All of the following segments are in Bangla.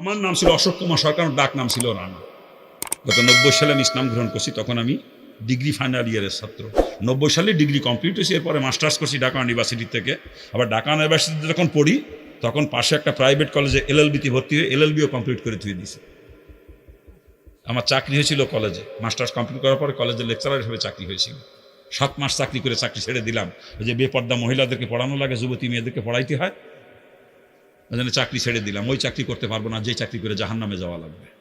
আমার নাম ছিল অশোক কুমার সরকার ডাক নাম ছিল রানা। গত নব্বই সালে আমি ইসলাম গ্রহণ করছি, তখন আমি ডিগ্রি ফাইনাল ইয়ারের ছাত্র। নব্বই সালে ডিগ্রি কমপ্লিট হয়েছে, এরপরে মাস্টার্স করছি ঢাকা ইউনিভার্সিটি থেকে। আবার ঢাকা ইউনিভার্সিটিতে যখন পড়ি, তখন পাশে একটা প্রাইভেট কলেজে এলএলবিতে ভর্তি হয়ে এলএলবিও কমপ্লিট করে থুয়ে দিয়েছে। আমার চাকরি হয়েছিল কলেজে মাস্টার্স কমপ্লিট করার পরে কলেজের লেকচারার হিসেবে চাকরি হয়েছিল। সাত মাস চাকরি করে চাকরি ছেড়ে দিলাম। যে বেপর্দা মহিলাদেরকে পড়ানো লাগে, যুবতী মেয়েদেরকে পড়াইতে হয়। চাকরি ছেড়ে দিলাম। ওই চাকরি করতে পারব না যে চাকরি করে জাহান নামে যাওয়া লাগবে।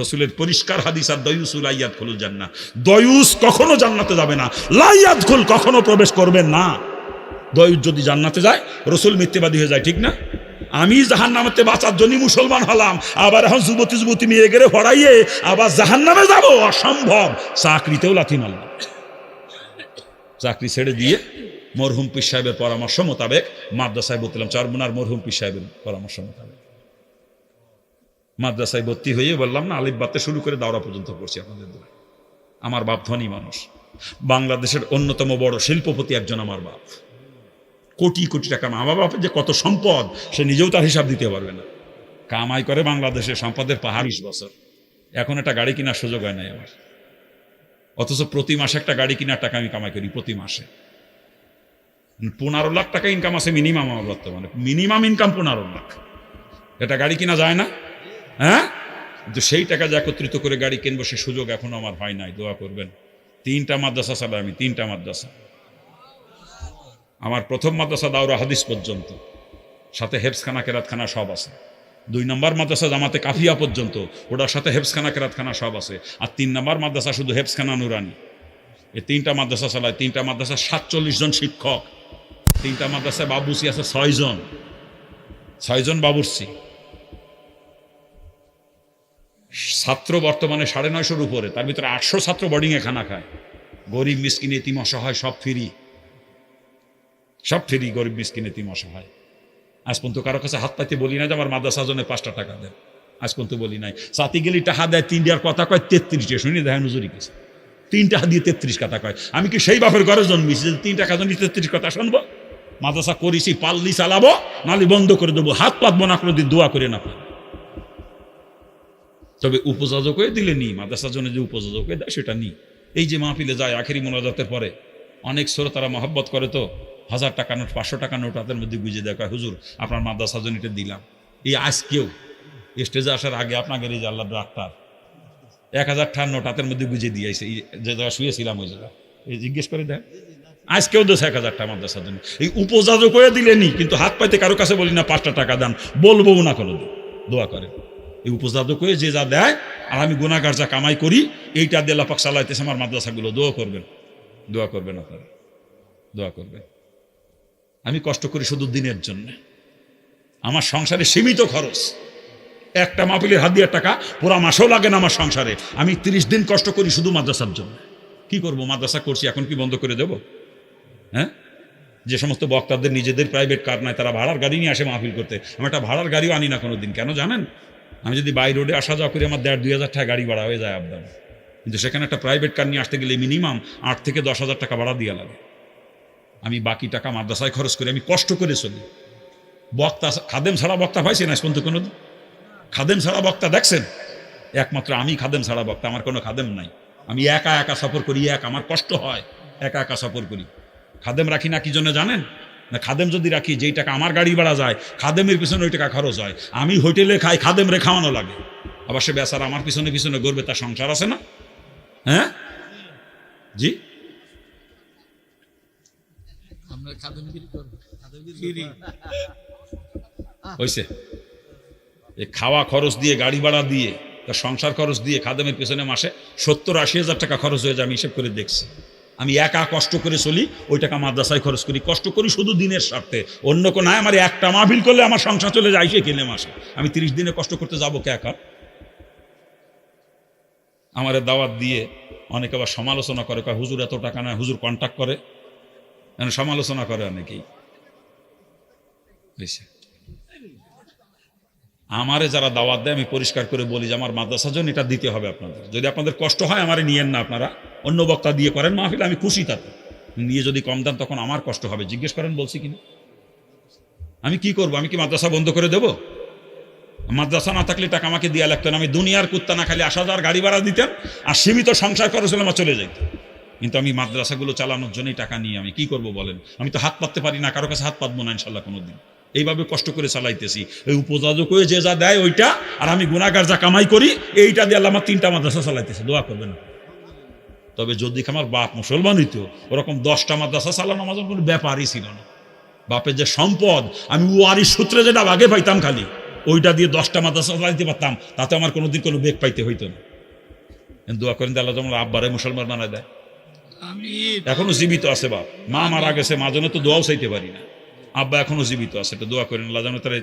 রসুলের পরিষ্কার হাদিস, আর দয়ুসুল আইয়াদ খুলুল জান্না দয়ুস কখনো জান্নাতে যাবে না। লাইয়াদ খুল কখনো প্রবেশ করবেন না। দয়ুস যদি জান্নাতে যায়, রসুল মিথ্যেবাদী হয়ে যায়, ঠিক না? আমি জাহান নামেতে বাঁচার জন্য মুসলমান হলাম। আবার এখন যুবতী যুবতী মেয়ে গেড়ে পড়াইয়ে আবার জাহান নামে যাব। অসম্ভব। চাকরিতেও লাথি মারলাম। চাকরি ছেড়ে দিয়ে মরহুম পীর সাহেবের পরামর্শ মোতাবেক মাদ্রাসায় বলছিলাম চারমুনার মরহুম পীর সাহেবের পরামর্শ মোতাবেক। মাদ্রাসায় ভর্তি হয়ে বললাম, না, আলিফ বাতে শুরু করে দাওরা পর্যন্ত পড়ছি আপনাদের দোয়া আমার বাপ ধনী মানুষ। বাংলাদেশের অন্যতম বড় শিল্পপতি একজন আমার বাপ। কোটি কোটি টাকা মা বাপের যে কত সম্পদ, সে নিজেও তার হিসাব দিতে পারবে না। কামাই করে বাংলাদেশের সম্পদের পাহাড় বিশ বছর। এখন একটা গাড়ি কেনার সুযোগ হয় নাই আমার। অথচ প্রতি মাসে একটা গাড়ি কেনার টাকা আমি কামাই করি প্রতি মাসে। পনেরো লাখ টাকা ইনকাম আছে মিনিমাম আমার বর্তমানে। মিনিমাম ইনকাম পনেরো লাখ। এটা গাড়ি কিনা যায় না? হ্যাঁ? কিন্তু সেই টাকা যে একত্রিত করে গাড়ি কিনবো, সে সুযোগ এখনও আমার হয় নাই, দোয়া করবেন। তিনটা মাদ্রাসা চালাই আমি তিনটা মাদ্রাসা। আমার প্রথম মাদ্রাসা দাওরা হাদিস পর্যন্ত। সাথে হেফসখানা কেরাতখানা সব আছে। দুই নম্বর মাদ্রাসা জামাতে কাফিয়া পর্যন্ত। ওটার সাথে হেফসখানা কেরাতখানা সব আছে। আর তিন নম্বর মাদ্রাসা শুধু হেফসখানা নুরানি। এই তিনটা মাদ্রাসা চালায়, তিনটা মাদ্রাসা সাতচল্লিশ জন শিক্ষক। তিনটা মাদ্রাসায় বাবুসি আছে ছয়জন। ছয়জন বাবুরসি ছাত্র বর্তমানে সাড়ে নয়শোর উপরে, তার ভিতরে আটশো ছাত্র বোর্ডিংয়ে খানা খায়। গরিব, মিসকিন, এতিম, অসহায়, সব ফ্রি সব ফ্রি গরিব, মিসকিন, এতিম, অসহায়। আজ পর্যন্ত কারও কাছে হাত পাইতে বলি না যে আমার মাদ্রাসা জনে পাঁচটা টাকা দেন। আজ পর্যন্ত বলি নাই। সাথী গেলি টাকা দেয়, তিন দেওয়ার কথা কয়, তেত্রিশে শুনি দেখেন হুজুরি কিছু তিন টাকা দিয়ে তেত্রিশ কথা কয়। আমি কি সেই বাপের ঘরে জন্মিছি যে তিন টাকা জন্য তেত্রিশ কথা শুনব? মাদ্রাসা করিছি পাল্লি চালাবো নালি বন্ধ করে দেবো হাত পাতবো না কোনো দিন দোয়া করে না তবে উপযোজক হয়ে দিলে নি মাদ্রাসার জন্য যে উপযোজক হয়ে দেয় সেটা নি এই যে মাহফিলে যায় আখেরি মোনাজাতের পরে অনেক শ্রোতারা তারা মহব্বত করে তো হাজার টাকা নোট পাঁচশো টাকা নোট হাতের মধ্যে গুজে দেয় কয়, হুজুর আপনার মাদ্রাসার জন্য এটা দিলাম। এই আজকেও স্টেজে আসার আগে আপনাকে এই যে আল্লাহ ডাক্তার এক হাজার টাকার নোট হাতের মধ্যে গুজে দিয়েছে এই যে জায়গায় শুয়েছিলাম ওই জায়গা এই জিজ্ঞেস করে দেয় আজকেও দোষ এক হাজার টাকা মাদ্রাসার জন্য এই উপযোজক করে দিলেনি, কিন্তু হাত পাইতে কারও কাছে বলি না, পাঁচটা টাকা দেন। বলব না কোনো দিন। দোয়া করে এই উপজাতক করে যে যা দেয়, আর আমি গুণাগার যা কামাই করি, এইটা দিয়ে লাপাক চালাইতেছে আমার মাদ্রাসাগুলো। দোয়া করবেন। দোয়া করবেন আপনারা। দোয়া করবেন। আমি কষ্ট করি শুধু দিনের জন্য। আমার সংসারে সীমিত খরচ। একটা মাপিলের হাত দিয়ে টাকা পুরা মাসও লাগে না আমার সংসারে। আমি তিরিশ দিন কষ্ট করি শুধু মাদ্রাসার জন্য। কি করব? মাদ্রাসা করছি, এখন কি বন্ধ করে দেব? হ্যাঁ? যে সমস্ত বক্তাদের নিজেদের প্রাইভেট কার নাই, তারা ভাড়ার গাড়ি নিয়ে আসে মাহফিল করতে। আমি একটা ভাড়ার গাড়িও আনি না কোনো দিন কেন জানেন? আমি যদি বাই রোডে আসা যাওয়া করি, আমার দেড় দুই হাজার টাকা গাড়ি ভাড়া হয়ে যায় আপনার। কিন্তু সেখানে একটা প্রাইভেট কার নিয়ে আসতে গেলে মিনিমাম আট থেকে দশ হাজার টাকা ভাড়া দিয়ে লাগে। আমি বাকি টাকা মাদ্রাসায় খরচ করি, আমি কষ্ট করে চলি। বক্তা খাদেম ছাড়া বক্তা পাইছে না পর্যন্ত কোনো দিন? খাদেম ছাড়া বক্তা দেখছেন? একমাত্র আমি খাদেম ছাড়া বক্তা, আমার কোনো খাদেম নাই। আমি একা একা সফর করি, এক, আমার কষ্ট হয়। একা একা সফর করি। খাদেম রাখি না কি জন্য জানেন? না খাদেম যদি রাখি যেই টাকা আমার গাড়ি ভাড়া যায় খাদেমের পিছনে ওই টাকা খরচ হয়। আমি হোটেলে খাই খাদেম রে খাওয়ানো লাগে। আবার সে বেচারা আমার পিছনে পিছনে গড়বে তার সংসার আছে না? হ্যাঁ? জি? হয়েছে এই খাওয়া খরচ দিয়ে গাড়ি ভাড়া দিয়ে তার সংসার খরচ দিয়ে খাদেমের পেছনে মাসে সত্তর আশি হাজার টাকা খরচ হয়ে যায় আমি হিসেব করে দেখছি। আমি একা কষ্ট করে চলি ওই টাকা মাদ্রাসায় খরচ করি। কষ্ট করি শুধু দিনের স্বার্থে। অন্য কোনো আমার একটা মাহফিল করলে আমার সংসার চলে যায়, সে কিনে মাসে। আমি তিরিশ দিনে কষ্ট করতে যাব কে একা? আমার দাওয়াত দিয়ে অনেকে আবার সমালোচনা করে, কয়, হুজুর এত টাকা নয়, হুজুর কন্ট্যাক্ট করে? সমালোচনা করে অনেকেই। আমারে যারা দাওয়াত দেয়, আমি পরিষ্কার করে বলি যে, আমার মাদ্রাসার জন্য এটা দিতে হবে আপনাদের। যদি আপনাদের কষ্ট হয়, আমারে নিয়েন না আপনারা। অন্য বক্তা দিয়ে করেন মাহফিল, আমি খুশি তাতে। নিয়ে যদি কম দেন, তখন আমার কষ্ট হবে। জিজ্ঞেস করেন, বলছি কিনা আমি কি করব? আমি কি মাদ্রাসা বন্ধ করে দেব? মাদ্রাসা না থাকলে টাকা আমাকে দেওয়া লাগতো না। আমি দুনিয়ার কুত্তা না খালি আসা যাওয়ার গাড়ি ভাড়া দিতাম আর সীমিত সংসার খরচ হলে আমার চলে যেত কিন্তু আমি মাদ্রাসাগুলো চালানোর জন্যই টাকা নিয়ে আমি কি করব বলেন? আমি তো হাত পাততে পারি না, কারও কাছে হাত পাতবো না ইনশাল্লাহ কোনোদিন। এইভাবে কষ্ট করে চালাইতেছি। ওই উপযাজক হয়ে যে যা দেয় ওইটা আর আমি গুণাগার যা কামাই করি এইটা দিয়ে আমার তিনটা মাদ্রাসা চালাইতেছে। দোয়া করবেন তবে যদি আমার বাপ মুসলমান হইতো ওরকম দশটা মাদ্রাসা চালানো আমার কোনো ব্যাপারই ছিল না। বাপের যে সম্পদ আমি ওয়ারির সূত্রে যেটা আগে পাইতাম খালি ওইটা দিয়ে দশটা মাদ্রাসা চালাইতে পারতাম তাতে আমার কোনোদিন কোনো বেগ পাইতে হইতো না। দোয়া করেন আল্লাহ যেমন আব্বারে মুসলমান বানায় দেয়। আমি এখনও জীবিত আছে বাপ। মা মারা গেছে মা জন্য তো দোয়াও চাইতে পারি না। আব্বা এখনও জীবিত আছে তো দোয়া করেন আল্লাহ যেন তারা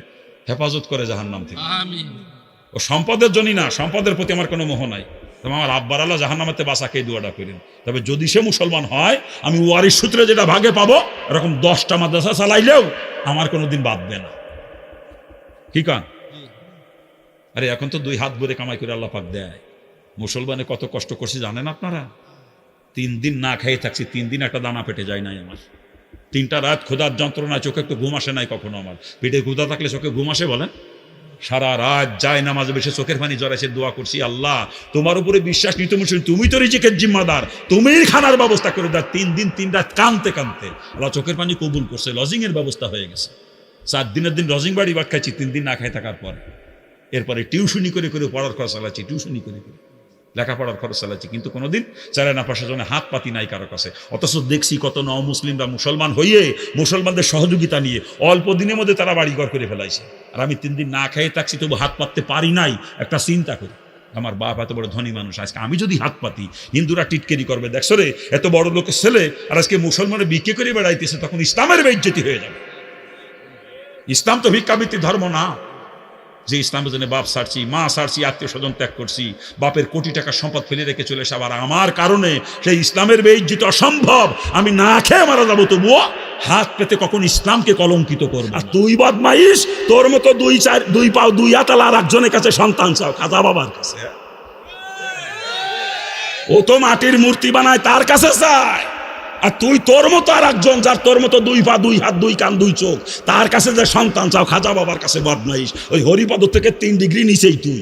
হেফাজত করে জাহান নাম থেকে ও সম্পদের জন্যই না সম্পদের প্রতি আমার কোনো মোহ নাই। তবে আমার আব্বার আল্লাহ জাহান নামাতে বাসাকে দোয়াটা করেন। তবে যদি সে মুসলমান হয় আমি ওয়ারির সূত্রে যেটা ভাগে পাবো এরকম দশটা মাদ্রাসা চালাইলেও আমার কোনো দিন বাঁধবে না। কি কান? আরে এখন তো দুই হাত ভরে কামাই করে আল্লাহ পাক দেয়। মুসলমানে কত কষ্ট করছি জানেন আপনারা? তিন দিন না খেয়ে থাকছি তিন দিন একটা দানা পেটে যায় নাই আমার। তিনটা রাত ক্ষুধার যন্ত্রণায় চোখে একটু ঘুম আসে নাই কখনো আমার। পেটে ক্ষুধা থাকলে চোখে ঘুম আসে বলেন? সারা রাত যায় নামাজে বসে চোখের পানি জড়াইছে, দোয়া করছি, আল্লাহ, তোমার উপরে বিশ্বাস নিতে মুসলিম তুমি তো রিজিকের জিম্মাদার তুমিই খানার ব্যবস্থা করে দাও। তিন দিন, তিন রাত কানতে কানতে আল্লাহ চোখের পানি কবুল করছে লজিং এর ব্যবস্থা হয়ে গেছে। চার দিনের দিন লজিং বাড়ি বাদ খাইছি, তিন দিন না খাই থাকার পর। এরপরে টিউশনি করে করে পড়ার খরচ চালাচ্ছি, টিউশনি করে করে। লেখাপড়ার খরচ চালাচ্ছি, কিন্তু কোনোদিন চালায় না পাশার জন্য হাত পাতি নাই কারও কাছে। অথচ দেখছি কত ন মুসলিমরা মুসলমান হইয়ে মুসলমানদের সহযোগিতা নিয়ে অল্প দিনের মধ্যে তারা বাড়িঘর করে ফেলাইছে। আর আমি তিন দিন না খেয়ে থাকছি, তবু হাত পাততে পারি নাই, একটা চিন্তা করি। আমার বাপ এত বড় ধনী মানুষ, আজকে আমি যদি হাত পাতি, হিন্দুরা টিটকেরি করবে, দেখছ রে, এত বড় লোকের ছেলে, আর আজকে মুসলমানের বিক্রি করে বেড়াইতেছে, তখন ইসলামের বেজ্জতি হয়ে যাবে। ইসলাম তো ভিক্ষাবৃত্তি ধর্ম না। যে ইসলামের জন্য বাপ সারছি, মা সারছি, আত্মীয় স্বজন ত্যাগ করছি, বাপের কোটি টাকা সম্পদ ফেলে রেখে চলে এসে আবার আমার কারণে সেই ইসলামের বেইজ্জিত অসম্ভব, আমি না খেয়ে মারা যাব, তবুও হাত পেতে কখন ইসলামকে কলঙ্কিত করব? আর তুই বদমাইশ, তোর মতো দুই চার, দুই পাও, দুই আতাল আর একজনের কাছে সন্তান চাও, খাজা বাবার কাছে। ও তো মাটির মূর্তি বানায়, তার কাছে চায়। আর তুই তোর মতো আর একজন যার তোর মতো দুই পা, দুই হাত, দুই কান, দুই চোখ, তার কাছে যে সন্তান চাও, খাজা বাবার কাছে বদমাইশ, ওই হরিপদ থেকে তিন ডিগ্রি নিচেই তুই।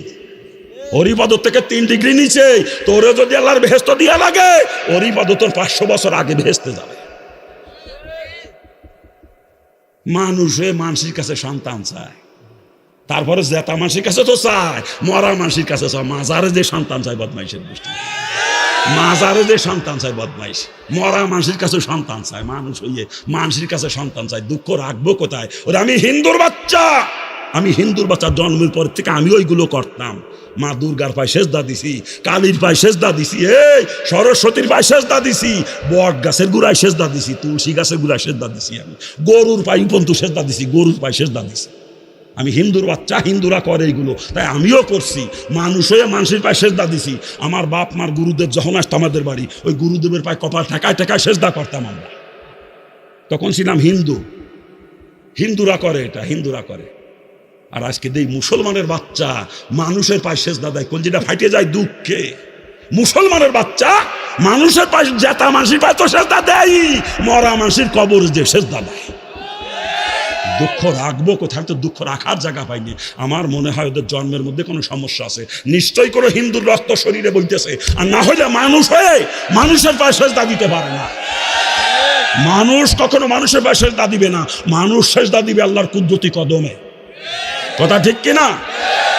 হরিপদ থেকে তিন ডিগ্রি নিচে তোরে যদি আল্লাহর ভেস্ত দিয়া লাগে, হরিপদ তোর পাঁচশো বছর আগে ভেস্তে যাবে। মানুষে মানুষের কাছে সন্তান চায়, তারপরে জেতা মানুষের কাছে তো চায় মরা মানুষের কাছে চায়, মাজারে যে সন্তান চায় বদমাইশের গোষ্ঠী। মাজারে যে সন্তান চায় বদমাইশ, মরা মানুষের কাছে সন্তান চায়, মানুষ হইয়ে মানুষের কাছে সন্তান চায়, দুঃখ রাখব কোথায়? ওরে আমি হিন্দুর বাচ্চা! আমি হিন্দুর বাচ্চা, জন্মের পর থেকে আমি ওইগুলো করতাম। মা দুর্গার পায়ে সেজদা দিছি, কালীর পায়ে সেজদা দিছি, এই সরস্বতীর পায়ে সেজদা দিছি, বট গাছের গুড়ায় সেজদা দিছি, তুলসী গাছের গুড়ায় সেজদা দিছি আমি, গরুর পায়ে পন্তু সেজদা দিছি, গরুর পায়ে সেজদা দিছি। আমি হিন্দুর বাচ্চা, হিন্দুরা করে এইগুলো তাই আমিও করছি। মানুষ হয়ে মানুষের পায়ে সেজদা দিছি। আমার বাপ, মার গুরুদেব যখন আসতো আমাদের বাড়ি, ওই গুরুদেবের পায়ে কপাল ঠেকায় ঠেকায় সেজদা করতাম আমরা। তখন ছিলাম হিন্দু। হিন্দুরা করে এটা, হিন্দুরা করে। আর আজকে দেই মুসলমানের বাচ্চা মানুষের পায়ে সেজদা দেয়। কোন যেটা ফাইটে যায় দুঃখে। মুসলমানের বাচ্চা মানুষের পায়ে জেতা মানুষের পায়ে তো সেজদা দেয় মরা মানুষের কবর যে সেজদা দেয়। দুঃখ রাখব কোথায়? তো দুঃখ রাখার জায়গা পাইনি। আমার মনে হয় ওদের জন্মের মধ্যে কোনো সমস্যা আছে। নিশ্চয়ই কোনো হিন্দুর রক্ত শরীরে বইতেছে। আর না হলে মানুষ হয়ে মানুষের পায়ে সেজদা দিতে পারে না। মানুষ কখনো মানুষের পায়ে সেজদা দিবে না। মানুষ সেজদা দিবে আল্লাহর কুদরতি কদমে। কথা ঠিক কিনা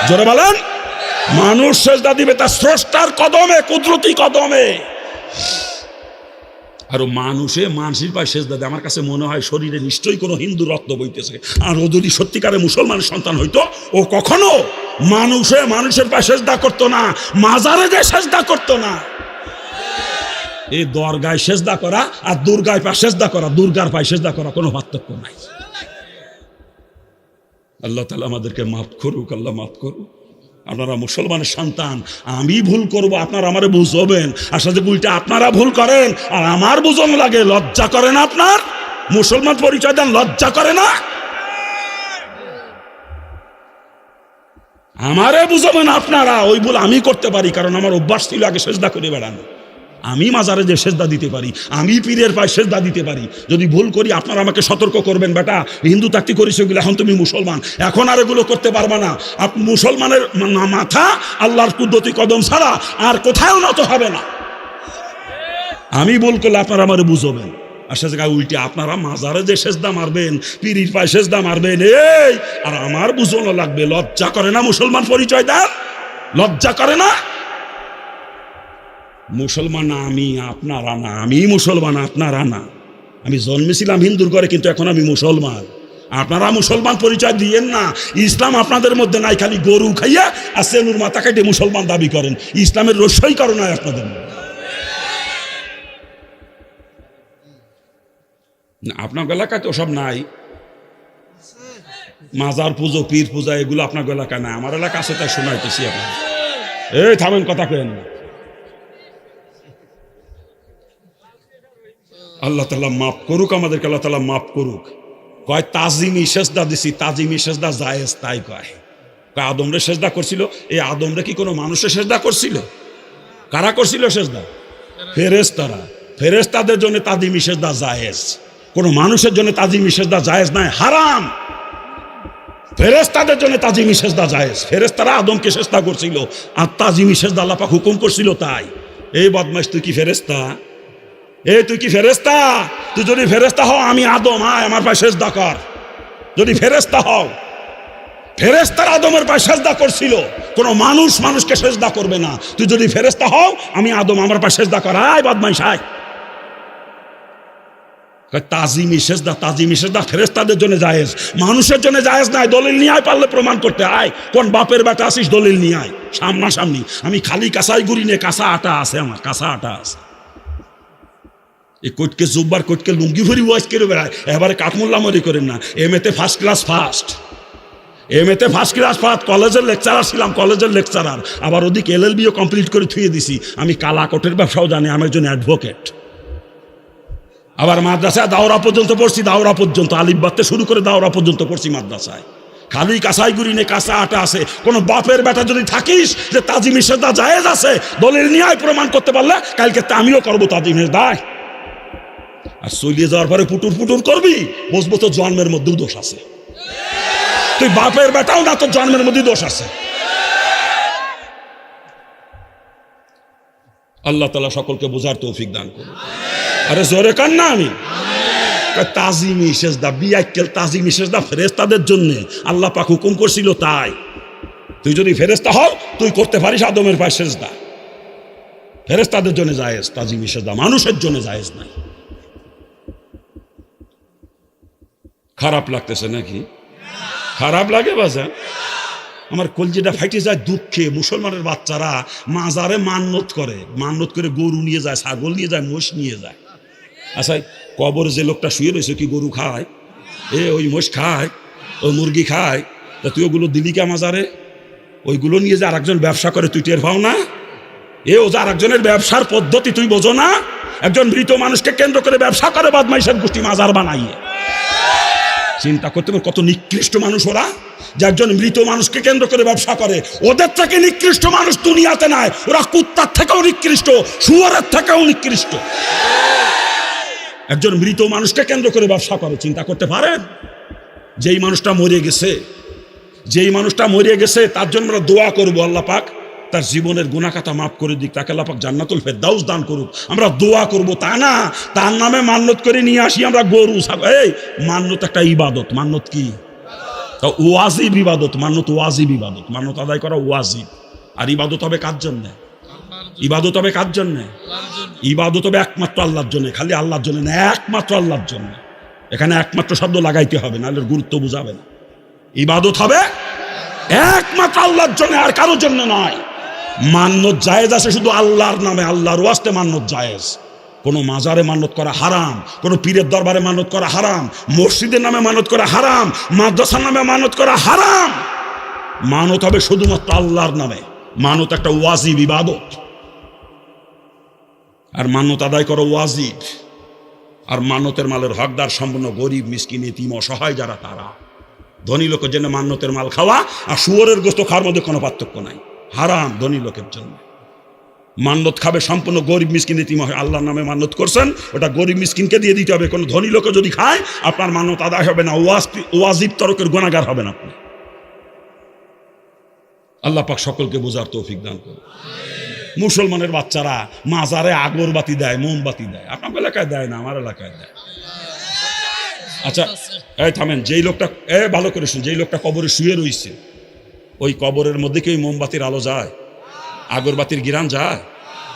জোরে বলেন। মানুষ সেজদা দিবে তার স্রষ্টার কদমে, কুদরতি কদমে। আর ও মানুষে মানসির পায়ে শেষ দাদা আমার কাছে মনে হয় শরীরে নিশ্চয়ই কোনো হিন্দু রক্ত বইতেছে। আর ও যদি সত্যিকারে মুসলমানের সন্তান হইতো, ও কখনো মানুষে মানুষের পায়ে সেজদা করতো না, মাজারে যে সেজদা করতো না। এই দরগায় সেজদা করা আর দুর্গায় পায়ে সেজদা করা, দুর্গার পায়ে সেজদা করা কোনো পার্থক্য নাই। আল্লাহ তালা আমাদেরকে মাফ করুক, আল্লাহ মাফ করুক। আপনারা মুসলমানের সন্তান, আমি ভুল করব, আপনারা আমারে বুঝবেন। আর সাথে উল্টা আপনারা ভুল করেন, আর আমার বুঝন লাগে, লজ্জা করে না আপনার? মুসলমান পরিচয় দেন, লজ্জা করে না? আমারে বুঝবেন আপনারা, ওই ভুল আমি করতে পারি, কারণ আমার অভ্যাস ছিল আগে সেজদা করে বেড়ানো। আমি মাজারে যে সেজদা দিতে পারি, আমি পীরের পায়ে সেজদা দিতে পারি, যদি ভুল করি আপনারা আমাকে সতর্ক করবেন বেটা। হিন্দু তাকতি করিস এগুলো এখন তুমি মুসলমান। এখন আর এগুলো করতে পারবা না। মুসলমানের মাথা আল্লাহর কুদরতি কদম ছাড়া আর কোথাও নত হবে না। আমি ভুল করলে আপনারা আমার বুঝবেন। আর সে জায়গায় উল্টে আপনারা মাজারে যে সেজদা মারবেন, পিরির পায়ে সেজদা মারবেন, এই, আর আমার বুঝনো লাগবে, লজ্জা করে না মুসলমান পরিচয় দেন? লজ্জা করে না? মুসলমান না, আমি আপনারা না, আমি মুসলমান, আপনারা না। আমি জন্মেছিলাম হিন্দুর ঘরে, কিন্তু এখন আমি মুসলমান। আপনারা মুসলমান পরিচয় দিয়েন না। ইসলাম আপনাদের মধ্যে নাই, খালি গরু খাইয়া আর সেনুর মাথা কাটে মুসলমান দাবি করেন। ইসলামের রস্যই করো নাই আপনাদের আপনার এলাকায় তো সব নাই। মাজার পুজো, পীর পূজা, এগুলো আপনার এলাকায় নাই। আমার এলাকা আছে, তাই শোনাইতেছি আপনার এই, থামেন, কথা কেন না। আল্লাহ তালা মাফ করুক, আমাদেরকে আল্লাহ তালা মাফ করুক। কয়, তাজিমি সেজদা দিছি, তাজিমি সেজদা জায়েজ, তাই কয়। কয়, আদমরে সেজদা করছিল, এই আদমরে কি কোনো মানুষের সেজদা করছিল? কারা করছিল সেজদা? ফেরেস্তারা ফেরেস্তাদের জন্য তাজিমি সেজদা জায়েজ। কোনো মানুষের জন্য তাজিমি সেজদা জায়েজ নাই হারাম। ফেরেস্তাদের জন্য তাজিমি সেজদা জায়েজ। ফেরেস্তারা আদমকে সেজদা করছিল, আর তাজিমি সেজদা আল্লাপাক হুকুম করছিল তাই। এই বদমাস তুই কি ফেরেস্তা এ, তুই কি ফেরেস্তা তুই যদি ফেরেস্তা হও, আমি আদম, আয় আমার পায়ে সেজদা কর। যদি ফেরেস্তা হও ফেরেস্তার আদমের পায়ে সেজদা করছিল, কোনো মানুষ মানুষকে সেজদা করবে না। তুই যদি ফেরেস্তা হও, আমি আদম, আমার পায়ে সেজদা কর। আয় আয়। কয়, তাজিমি সেজদা তাজিমি সেজদা ফেরেস্তাদের জন্য জায়েজ। মানুষের জন্য জায়েজ নাই দলিল নিয়ে আয় পারলে প্রমাণ করতে। আয়, কোন বাপের বেটা আসিস, দলিল নিয়ে আয়। সামনাসামনি, আমি খালি কাঁসাই গুড়ি নিয়ে কাঁসা আটা আছে আমার, কাঁসা আটা আছে। এই কোটকে জুব্বার, কোটকে লুঙ্গি ভরি ওয়াজ করে বেড়ায়। এবারে কাঠমোল্লা মরি করেন না। এম এতে ফার্স্ট ক্লাস ফার্স্ট এম এতে ফার্স্ট ক্লাস ফার্স্ট কলেজের লেকচারার ছিলাম, কলেজের লেকচারার আবার ওদিকে এল এল বিও কমপ্লিট করে থুয়ে দিছি। আমি কালা কোটের ব্যবসাও জানি, আমি একজন অ্যাডভোকেট আবার মাদ্রাসায় দাওরা পর্যন্ত পড়ছি, দাওরা পর্যন্ত। আলিফ বাড়তে শুরু করে দাওরা পর্যন্ত পড়ছি মাদ্রাসায়। খালি কাঁসাই গুড়ি নে কাঁচা আটা আছে। কোনো বাপের বেটা যদি থাকিস যে তাজিম সেদা জায়েজ আছে, দলিল নিয়ে প্রমাণ করতে পারলে কালকে তা আমিও করব তাজিম দায়। আর চলিয়ে যাওয়ার পরে পুটুর পুটুর করবি? বুঝব তো জন্মের মধ্যেও দোষ আছে। তুই বাপের বেটাও না, তোর জন্মের মধ্যে দোষ আছে। আল্লাহ তালা সকলকে বোঝার তৌফিক দান করুন। আরে জোরে কান না আমি তাজিমি সেজদা বিয়াক্কেল তাজিমি সেজদা ফেরেস্তাদের জন্য আল্লাহ পাক হুকুম করছিল তাই। তুই যদি ফেরেস্তা হও, তুই করতে পারিস আদমের পায়ে সেজদা। ফেরেস্তাদের জন্য জায়েজ, তাজিমি সেজদা মানুষের জন্য জায়েজ নাই। খারাপ লাগতেছে নাকি? খারাপ লাগে বাজার আমার কলজিটা ফাইটে যায় দুঃখে, মুসলমানের বাচ্চারা মাজারে মান্নত করে। মান্নত করে গরু নিয়ে যায়, ছাগল নিয়ে যায়, মোষ নিয়ে যায়। আচ্ছা কবর যে লোকটা শুয়ে রয়েছে কি গরু খায়? এ, ওই মোষ খায়, ওই মুরগি খায়। তা তুই ওগুলো দিলি কে মাজারে? ওইগুলো নিয়ে যে আরেকজন ব্যবসা করে, তুই টের পাও না? এ, ও যে আরেকজনের ব্যবসার পদ্ধতি তুই বোঝো না? একজন মৃত মানুষকে কেন্দ্র করে ব্যবসা করে, বাদমাইশের গোষ্ঠী মাজার বানাইয়ে। চিন্তা করতে পারো কত নিকৃষ্ট মানুষ ওরা যে একজন মৃত মানুষকে কেন্দ্র করে ব্যবসা করে। ওদের থেকে নিকৃষ্ট মানুষ দুনিয়াতে নাই, ওরা কুত্তার থেকেও নিকৃষ্ট, শুয়ারের থেকেও নিকৃষ্ট। একজন মৃত মানুষকে কেন্দ্র করে ব্যবসা করে, চিন্তা করতে পারেন? যেই মানুষটা মরে গেছে, যেই মানুষটা মরে গেছে, তার জন্য আমরা দোয়া করব, আল্লাহ পাক। তার জীবনের গুণাকাতা মাফ করে দিক, তাকে আল্লাহ পাক জান্নাতুল ফেরদাউস দান করুক। আমরা দোয়া করব, তা না? তার নামে মান্যত করে নিয়ে আসি আমরা গরু এই মান্যত একটা ইবাদত। মান্যত কি? ওয়াজিব ইবাদত মান্যত ওয়াজিব ইবাদত। মান্যত আদায় করা ওয়াজিব। আর ইবাদত হবে কার জন্যে? ইবাদত হবে কার জন্যে? ইবাদত হবে একমাত্র আল্লাহর জন্য, খালি আল্লাহর জন্য না, একমাত্র আল্লাহর জন্য। এখানে একমাত্র শব্দ লাগাইতে হবে, নাহলে গুরুত্ব বুঝাবে না। ইবাদত হবে একমাত্র আল্লাহর জন্য, আর কারোর জন্য নয়। মান্যত জায়েজ আছে শুধু আল্লাহর নামে, আল্লাহর ওয়াস্তে মান্যত জায়েজ। কোনো মাজারে মান্যত করা হারাম, কোনো পীরের দরবারে মান্যত করা হারাম, মসজিদের নামে মানত করা হারাম, মাদ্রাসার নামে মানত করা হারাম। মানত হবে শুধুমাত্র আল্লাহর নামে। মানত একটা ওয়াজিব ইবাদত। আর মান্যত আদায় করো ওয়াজিব। আর মান্যতের মালের হকদার সম্পূর্ণ গরিব, মিসকিন, এতিম, অসহায় যারা তারা। ধনী লোকের জন্য মান্যতের মাল খাওয়া আর শুয়োরের গোস্ত খাওয়ার মধ্যে কোনো পার্থক্য নাই। হারাম ধনী লোকের জন্য। মান্নত খাবে সম্পূর্ণ গরিব মিসকিন ইতিম আল্লাহর নামে মান্নত করছেন, ওটা গরিব মিসকিনকে দিয়ে দিতে হবে। কোনো ধনী লোকে যদি খায়, আপনার মান্নত আদায় হবে না। ওয়াজ ওয়াজিব তরকের গুণাগার হবেন আপনি। আল্লাহ পাক সকলকে বোঝার তৌফিক দান করুন। মুসলমানের বাচ্চারা মাজারে আগরবাতি দেয়, মোমবাতি দেয়। আপনার এলাকায় দেয় না, আমার এলাকায় দেয়। আচ্ছা এই থামেন, যেই লোকটা এ, ভালো করে শুন, যেই লোকটা কবরে শুয়ে রইছে ওই কবরের মধ্যে কি ওই মোমবাতির আলো যায়? আগরবাতির গিরান যায়?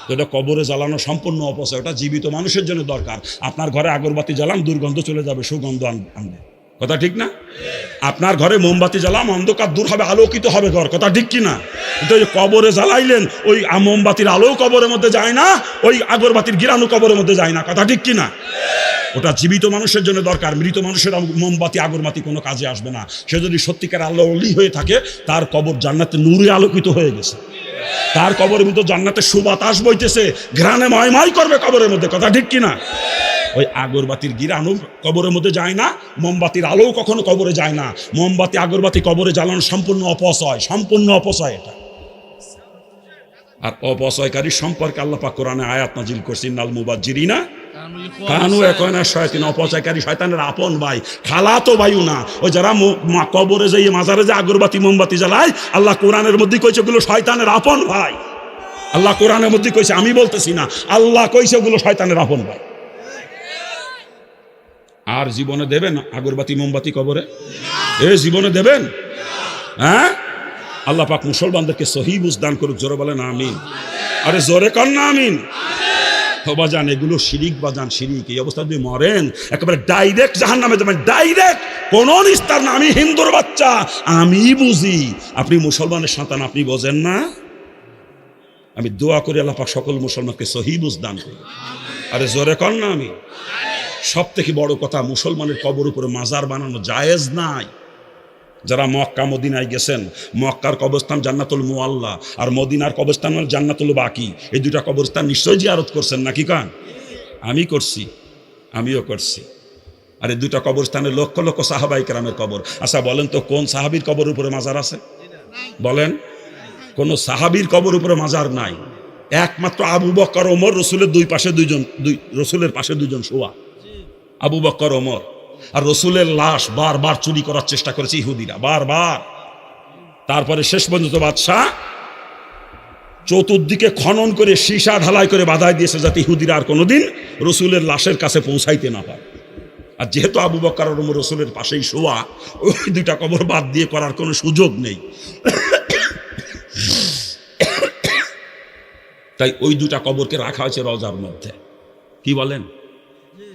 এটা কবরে জ্বালানো সম্পূর্ণ অপচয়, ওটা জীবিত মানুষের জন্য দরকার। আপনার ঘরে আগরবাতি জ্বালান, দুর্গন্ধ চলে যাবে, সুগন্ধ আনবে। কথা ঠিক না? আপনার ঘরে মোমবাতি জ্বালাম, অন্ধকার দূর হবে, আলোকিত হবে ঘর। কথা ঠিক কি না কিন্তু ওই কবরে জ্বালাইলেন, ওই মোমবাতির আলো কবরের মধ্যে যায় না, ওই আগরবাতির গিরানো কবরের মধ্যে যায় না। কথা ঠিক কি না ওটা জীবিত মানুষের জন্য দরকার, মৃত মানুষের মোমবাতি, আগরবাতি কোনো কাজে আসবে না। সে যদি সত্যিকার আল্লাহ অলি হয়ে থাকে, তার কবর জান্নাতে নূরে আলোকিত হয়ে গেছে। তার কবরের মধ্যে জান্নাতে সুবাতাস বইতেছে, ঘ্রাণে ময়ময় করবে কবরের মধ্যে, কথা ঠিক কিনা? ওই আগরবাতির গিরানো কবরের মধ্যে যায় না, মোমবাতির আলোও কখনো কবরে যায় না। মোমবাতি, আগরবাতি কবরে জ্বালানো সম্পূর্ণ অপচয় সম্পূর্ণ অপচয় এটা। আর অপচয়কারী সম্পর্কে আল্লাহ পাক কোরআনে আয়াত নাজিল করছেন নাল মুবাজ্জিরিনা কানু এখন শয়তান অপচয়কারী শয়তানের আপন ভাই। খালাতো ভাইও না। ওই যারা কবরে মাজারে যে আগরবাতি মোমবাতি জ্বালায় আল্লাহ কোরআনের মধ্যে কইছে ওগুলো শয়তানের আপন ভাই। আল্লাহ কোরআনের মধ্যে কইছে আমি বলতেছি না আল্লাহ কইছে ওগুলো শয়তানের আপন ভাই। আর জীবনে দেবেন আগরবাতি মোমবাতি কবরে? এ জীবনে দেবেন? হ্যাঁ? আল্লাহ পাক মুসলমানদেরকে সহি দান করুক জোরে বলেন আমিন। আরে জোরে কর না আমিন। বাজান এগুলো শিরিক বাজান শিরিক, এই অবস্থা যদি মরেন, একেবারে ডাইরেক্ট জাহান নামে যাবেন ডাইরেক্ট কোন নিস্তার না, আমি হিন্দুর বাচ্চা, আমি বুঝি। আপনি মুসলমানের সন্তান, আপনি বোঝেন না? আমি দোয়া করি আল্লাহ সকল মুসলমানকে সহি দান করি আরে জোরে কর না আমি। সব থেকে বড় কথা, মুসলমানের কবর উপরে মাজার বানানো জায়েজ নাই। যারা মক্কা, মদিনায় গেছেন, মক্কার কবরস্থান জান্নাতুল মুআল্লা, আর মদিনার কবরস্থান হল জান্নাতুল বাকি। এই দুটা কবরস্থান নিশ্চয়ই জিয়ারত করছেন নাকি কান? আমি করছি, আমিও করছি। আর এই দুটা কবরস্থানে লক্ষ লক্ষ সাহাবাই কেরামের কবর। আচ্ছা বলেন তো কোন সাহাবির কবর উপরে মাজার আছে? বলেন, কোন সাহাবির কবর উপরে মাজার নাই। একমাত্র আবু বক্কর ওমর, রসুলের দুই পাশে দুইজন, দুই, রসুলের পাশে দুইজন শোয়া। আবু বক্কর ওমর। আর রসুলের লাশ বারবার চুরি করার চেষ্টা করেছে ইহুদিরা, বারবার। তারপরে শেষ পর্যন্ত বাদশাহ চতুর্দিকে খনন করে সীসা ঢালাই করে বাধাই দিয়েছে যাতে ইহুদিরা আর কোনোদিন রসুলের লাশের কাছে পৌঁছাইতে না পারে। আর যেহেতু আবু বক্কর আর রসুলের পাশেই শোয়া, ওই দুইটা কবর বাদ দিয়ে করার কোনো সুযোগ নেই। তাই ওই দুটা কবরকে রাখা হয়েছে রজার মধ্যে। কি বলেন?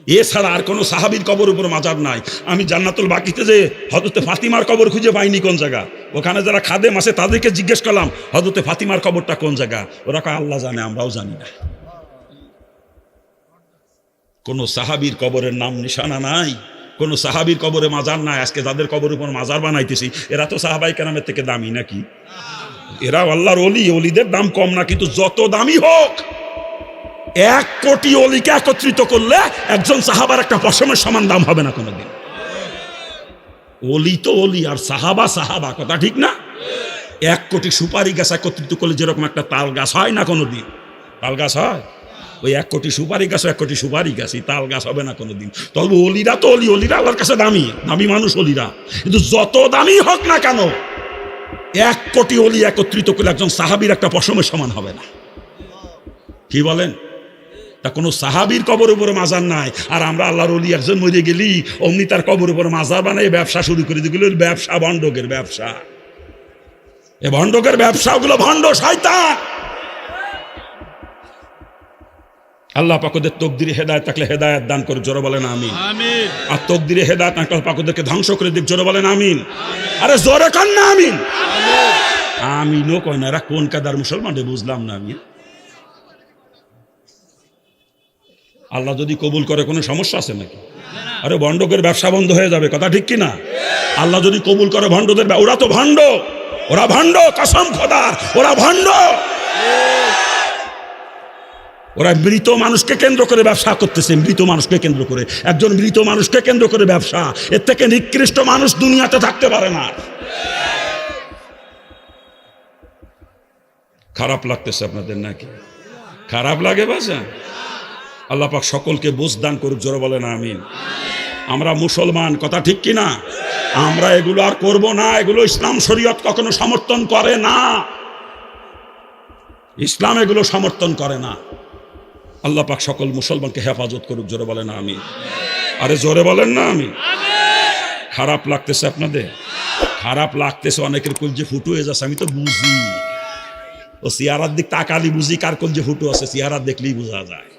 এছাড়া আর কোনো সাহাবির কবর উপর মাজার নাই। আমি জান্নাতুল বাকিতে যে হজরতে ফাতিমার কবর খুঁজে পাইনি কোন জায়গা? ওখানে যারা খাদেম আছে তাদেরকে জিজ্ঞেস করলাম হজরতে ফাতিমার কবরটা কোন জায়গা? ওরা আল্লাহ জানে, আমরাও জানি না। কোন সাহাবির কবরের নাম নিশানা নাই। কোন সাহাবির কবরে মাজার নাই। আজকে যাদের কবর উপর মাজার বানাইতেছি, এরা তো সাহাবাই কেরামের থেকে দামি নাকি? এরা আল্লাহর অলি অলিদের দাম কম না, কিন্তু যত দামি হোক এক কোটি অলিকে একত্রিত করলে একজন সাহাবার একটা পশমের সমান দাম হবে না কোনোদিন। অলি তো অলি, আর সাহাবা সাহাবা, কথা ঠিক না? এক কোটি সুপারি গাছ একত্রিত করলে যেরকম একটা তাল গাছ হয় না কোনোদিন? তাল গাছ হয়? ওই এক কোটি সুপারি গাছ, এক কোটি সুপারি গাছ, এই তাল গাছ হবে না কোনোদিন। তবে অলিরা তো অলি, অলিরা আল্লাহর কাছে দামি দামি মানুষ অলিরা। কিন্তু যত দামি হোক না কেন, এক কোটি অলি একত্রিত করলে একজন সাহাবির একটা পশমের সমান হবে না। কি বলেন? তা কোনো সাহাবির কবর উপরে মাজার নাই। আর আমরা আল্লাহর অলি একজন মরে গেলি অমনি তার কবর উপরে মাজার বানাই ব্যবসা শুরু করে দিগুলো ব্যবসা ভণ্ডকের ব্যবসা। এ ভণ্ডকের ব্যবসা ওগুলো ভণ্ড শয়তান। আল্লাহ পাকদের তকদিরে হেদায়ত থাকলে হেদায়ত দান করে জোরে বলেন আমিন। আর তকদিরে হেদায়ত না থাকলে পাকদেরকে ধ্বংস করে দিক জোরে বলেন আমিন। আরে জোরে কন না আমিন। আমিনও কয় না এরা কোন কাদার মুসলমান বুঝলাম না আমি। আল্লাহ যদি কবুল করে, কোনো সমস্যা আছে নাকি? আরে ভণ্ডকের ব্যবসা বন্ধ হয়ে যাবে, কথা ঠিক কি না আল্লাহ যদি কবুল করে ভণ্ডদের ওরা তো ভণ্ড, ওরা ভণ্ড, কসম খোদার ওরা ভণ্ড। ওরা মৃত মানুষকে কেন্দ্র করে ব্যবসা করতেছে, মৃত মানুষকে কেন্দ্র করে। একজন মৃত মানুষকে কেন্দ্র করে ব্যবসা, এর থেকে নিকৃষ্ট মানুষ দুনিয়াতে থাকতে পারে না। খারাপ লাগতেছে আপনাদের নাকি? খারাপ লাগে বাজান আল্লাহ পাক সকলকে বোঝ দান করুক, জোরে বলেন, আমিন। আমরা মুসলমান, কথা ঠিক কি না? আমরা এগুলো আর করব না, এগুলো ইসলাম শরীয়ত কখনো সমর্থন করে না। ইসলাম এগুলো সমর্থন করে না। আল্লাহ পাক সকল মুসলমানকে হেফাজত করুক, জোরে বলেন আমি আরে জোরে বলেন না আমি খারাপ লাগতেছে আপনাদের? খারাপ লাগতেছে, অনেকের কলজে ফুটু হয়ে যাচ্ছে, আমি তো বুঝি। ও চেহারার দিক তাকালি বুঝি, কার কলজে ফুটু আছে চেহারা দেখলেই বোঝা যায়।